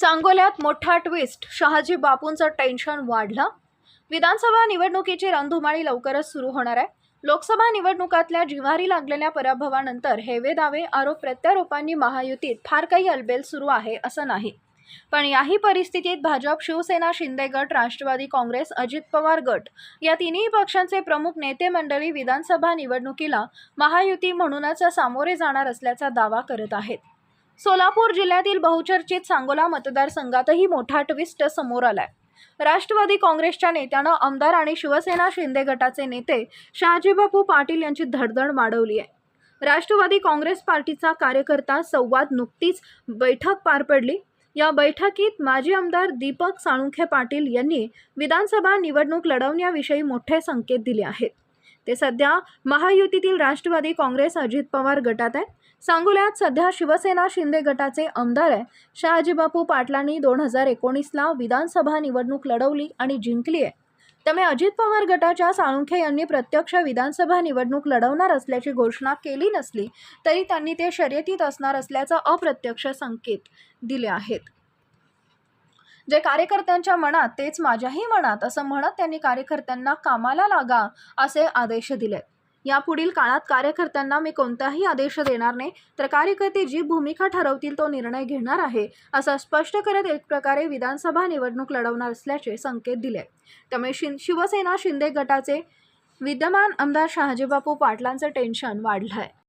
सांगोल्यात मोठा twist Shahaji बापूंचं tension वाढलं. विधानसभा निवडणुकीची रणधुमाळी लवकरच सुरू होणार आहे. लोकसभा निवडणुकातल्या जिव्हारी लागलेल्या पराभवानंतर हेवे दावे आरोप प्रत्यारोपांनी महायुतीत फार काही अलबेल सुरू आहे असं नाही. पण याही परिस्थितीत भाजप शिवसेना शिंदे गट राष्ट्रवादी काँग्रेस अजित पवार गट या तिन्ही पक्षांचे प्रमुख नेते मंडळी विधानसभा निवडणुकीला महायुती म्हणूनच सामोरे जाणार असल्याचा दावा करत आहेत. सोलापूर जिल्ह्यातील बहुचर्चित सांगोला मतदारसंघातही मोठा ट्विस्ट समोर आलाय. राष्ट्रवादी काँग्रेसच्या नेत्यानं आमदार आणि शिवसेना शिंदे गटाचे नेते शहाजीबापू पाटील यांची धडधड वाढवली आहे. राष्ट्रवादी काँग्रेस पार्टीचा कार्यकर्ता संवाद नुकतीच बैठक पार पडली. या बैठकीत माजी आमदार दीपक साळुंखे पाटील यांनी विधानसभा निवडणूक लढवण्याविषयी मोठे संकेत दिले आहेत. ते सध्या महायुतीतील राष्ट्रवादी काँग्रेस अजित पवार गटात आहे सांगोल्यात सध्या शिवसेना शिंदे गटाचे आमदार आहे शहाजीबापू पाटलांनी दोन हजार एकोणीसला विधानसभा निवडणूक लढवली आणि जिंकली आहे. त्यामुळे अजित पवार गटाच्या साळुंखे यांनी प्रत्यक्ष विधानसभा निवडणूक लढवणार असल्याची घोषणा केली नसली तरी त्यांनी ते शर्यतीत असणार असल्याचा अप्रत्यक्ष संकेत दिले आहेत. जे कार्यकर्त्यांच्या मनात तेच माझ्याही मनात असं म्हणत त्यांनी कार्यकर्त्यांना कामाला लागा असे आदेश दिले. यापुढील काळात कार्यकर्त्यांना मी कोणताही आदेश देणार नाही तर कार्यकर्ते जी भूमिका ठरवतील तो निर्णय घेणार आहे असं स्पष्ट करत एक प्रकारे विधानसभा निवडणूक लढवणार असल्याचे संकेत दिले. त्यामुळे शिन शिवसेना शिंदे गटाचे विद्यमान आमदार शहाजीबापू पाटलांचं टेन्शन वाढलं आहे